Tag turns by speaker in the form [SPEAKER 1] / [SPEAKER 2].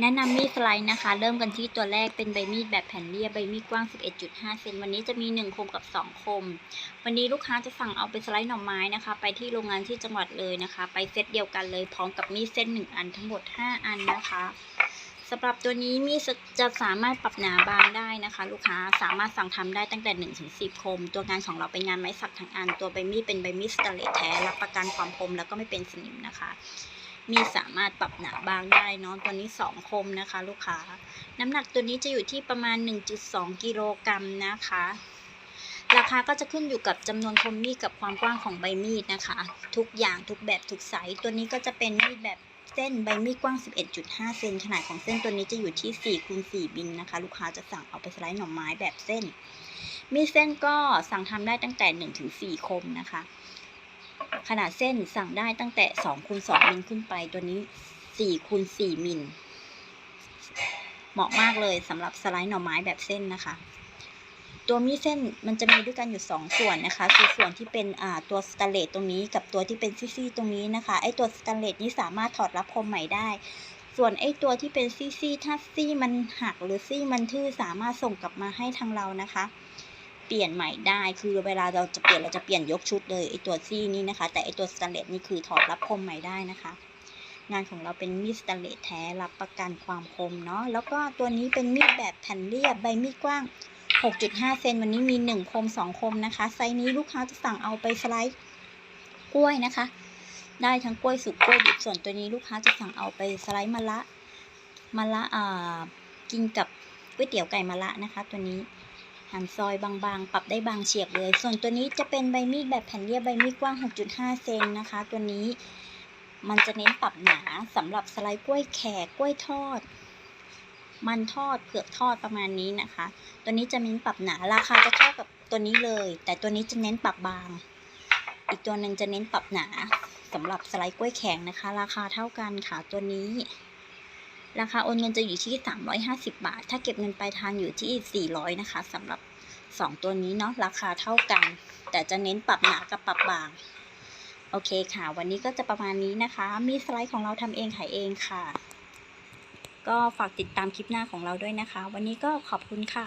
[SPEAKER 1] แนะนำมีดสไลด์นะคะ เริ่มกันที่ตัวแรกเป็นใบมีดแบบแผ่นเรียบใบมีดกว้าง 11.5 เซนวันนี้จะมี 1 คมกับ 2 คม วันนี้ลูกค้าจะสั่งเอาไปสไลด์หน่อไม้นะคะ ไปที่โรงงานที่จังหวัดเลยนะคะ ไปเซตเดียวกันเลยพร้อมกับมีดเส้น 1 อันทั้งหมด 5 อันนะคะสำหรับตัวนี้มีดจะสามารถปรับหนาบางได้นะคะ ลูกค้าสามารถสั่งทำได้ตั้งแต่1ถึง10คม ตัวงานของเราเป็นงานไม้สักทั้งอัน ตัวใบมีดเป็นใบมีดสแตเลสแท้รับประกันความคมแล้วก็ไม่เป็นสนิมนะคะ มีสามารถปรับหนาบางได้เนาะตัวนี้ 2 คมนะคะ ลูกค้า น้ำหนักตัวนี้จะอยู่ที่ประมาณ 1.2 กิโลกรัมนะคะ ราคาก็จะขึ้นอยู่กับจำนวนคมมีดกับความกว้างของใบมีดนะคะ ทุกอย่างทุกแบบทุกไซส์ตัวนี้ก็จะเป็นมีดแบบเส้นใบมีดกว้าง 11.5 เซนขนาดของเส้นตัวนี้จะอยู่ที่4คูณ4บินนะคะ ลูกค้าจะสั่งเอาไปสไลด์หน่อไม้แบบเส้น มีดเส้นก็สั่งทำได้ตั้งแต่1ถึง4คมนะคะ ขนาดเส้นสั่งได้ตั้งแต่2คูณ2มิลขึ้นไปตัวนี้4คูณ4มิลเหมาะมากเลยสำหรับสไลด์หน่อไม้แบบเส้นนะคะ ตัวมีดเส้นมันจะมีด้วยกันอยู่ 2 ส่วนนะคะคือส่วนที่เป็นตัวสแตนเลสตรงนี้กับตัวที่เป็นซี่ๆตรงนี้นะคะไอตัวสแตนเลสนี้สามารถถอดรับคมใหม่ได้ ส่วนไอตัวที่เป็นซี่ๆถ้าซี่มันหักหรือซี่มันทื่อสามารถส่งกลับมาให้ทางเรานะคะ ปลี่ยนใหม่ได้ คือเวลาเราจะเปลี่ยนเราจะเปลี่ยนยกชุดเลยไอตัวซี่นี้นะคะ แต่ไอตัวสแตนเลสนี่คือถอดรับคมใหม่ได้นะคะ งานของเราเป็นมีดสแตนเลสแท้รับประกันความคมเนาะแล้วก็ตัวนี้เป็นมีดแบบแผ่นเรียบใบมีดกว้าง 6.5 เซนวันนี้มี 1 คม 2 คมนะคะ ไซส์นี้ลูกค้าจะสั่งเอาไปสไลด์กล้วยนะคะ ได้ทั้งกล้วยสุกกล้วยดิบส่วนตัวนี้ลูกค้าจะสั่งเอาไปสไลด์มะละมะละอ่ากินกับก๋วยเตี๋ยวไก่มะละนะคะ ตัวนี้ หั่นซอยบางๆ ปรับได้บางเฉียบเลย ส่วนตัวนี้จะเป็นใบมีดแบบแผ่นเรียบใบมีดกว้าง 6.5 เซนนะคะ ตัวนี้มันจะเน้นปรับหนาสำหรับสไลด์กล้วยแขกกล้วยทอด มันทอดเผือกทอดประมาณนี้นะคะ ตัวนี้จะเน้นปรับหนาราคาจะเท่ากับตัวนี้เลย แต่ตัวนี้จะเน้นปรับบาง อีกตัวหนึ่งจะเน้นปรับหนาสำหรับสไลด์กล้วยแข็งนะคะ ราคาเท่ากันค่ะตัวนี้ ราคาโอนเงินจะอยู่ที่ 350 บาท ถ้าเก็บเงินปลายทางอยู่ที่ 400 นะคะสำหรับ 2 ตัวนี้เนาะราคาเท่ากัน แต่จะเน้นปรับหนากับปรับบาง โอเคค่ะ วันนี้ก็จะประมาณนี้นะคะ มีสไลด์ของเราทำเองขายเองค่ะ ก็ฝากติดตามคลิปหน้าของเราด้วยนะคะ วันนี้ก็ขอบคุณค่ะ